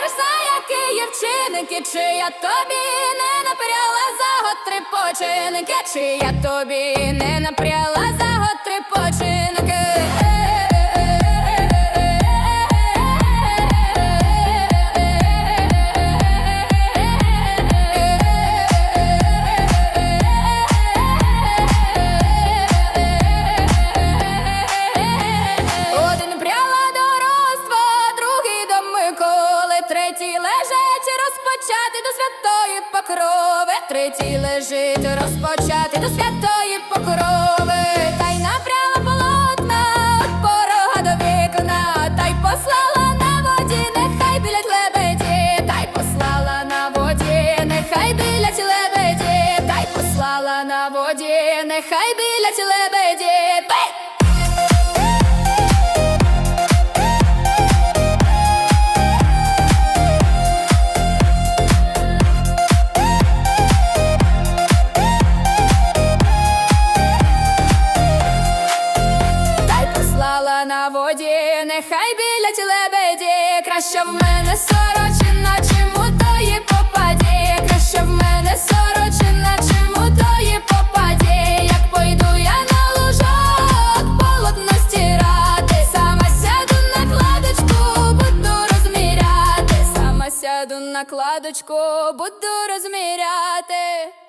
верса, які є вчинки, чи я тобі не напряла за год три починки, чи я тобі не напряла. Розпочати до святої покрови, третій лежить розпочати до святої покрови, та й напряла полотна порога до вікна, та й послала на воді, нехай білять лебеді, та й послала на воді, нехай білять лебеді, та й послала на воді, нехай білять лебеді. Нехай білять лебеді, краще в мене сорочина, чим у тої попаді, краще в мене сорочина, чим у тої попаді, як пойду я на лужок, полотно стирати, сама сяду на кладочку, буду розміряти, сама сяду на кладочку, буду розміряти.